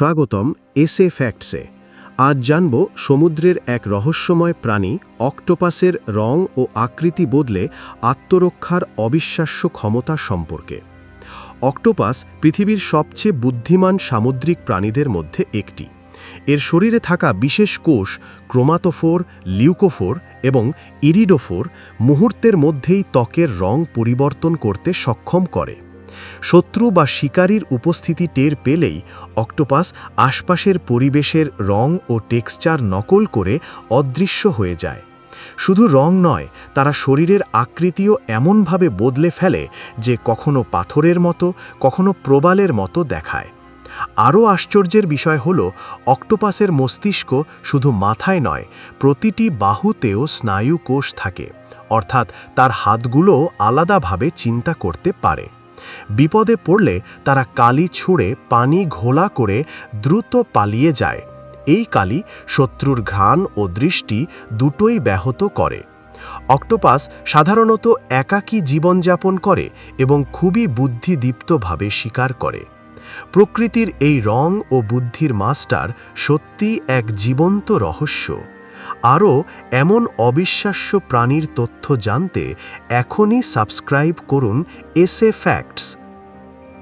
স্বাগতম এসে ফ্যাক্টসে। আজ জানব সমুদ্রের এক রহস্যময় প্রাণী অক্টোপাসের রং ও আকৃতি বদলে আত্মরক্ষার অবিশ্বাস্য ক্ষমতা সম্পর্কে। অক্টোপাস পৃথিবীর সবচেয়ে বুদ্ধিমান সামুদ্রিক প্রাণীদের মধ্যে একটি। এর শরীরে থাকা বিশেষ কোষ ক্রোমাতোফোর লিউকোফোর এবং ইরিডোফোর মুহূর্তের মধ্যেই ত্বকের রং পরিবর্তন করতে সক্ষম করে। শত্রু বা শিকারীর উপস্থিতি টের পেলেই অক্টোপাস আশপাশের পরিবেশের রং ও টেক্সচার নকল করে অদৃশ্য হয়ে যায়। শুধু রং নয়, তারা শরীরের আকৃতিও এমনভাবে বদলে ফেলে যে কখনো পাথরের মতো, কখনো প্রবালের মতো দেখায়। আরও আশ্চর্যের বিষয় হল, অক্টোপাসের মস্তিষ্ক শুধু মাথায় নয়, প্রতিটি বাহুতেও স্নায়ু কোষ থাকে, অর্থাৎ তার হাতগুলো আলাদাভাবে চিন্তা করতে পারে। বিপদে পড়লে তারা কালি ছুঁড়ে পানি ঘোলা করে দ্রুত পালিয়ে যায়। এই কালি শত্রুর ঘ্রাণ ও দৃষ্টি দুটোই ব্যাহত করে। অক্টোপাস সাধারণত একাকী জীবনযাপন করে এবং খুবই বুদ্ধিদীপ্তভাবে শিকার করে। প্রকৃতির এই রং ও বুদ্ধির মাস্টার সত্যি এক জীবন্ত রহস্য। আরও এমন অবিশ্বাস্য প্রাণীর তথ্য জানতে এখনই সাবস্ক্রাইব করুন এসএ ফ্যাক্টস।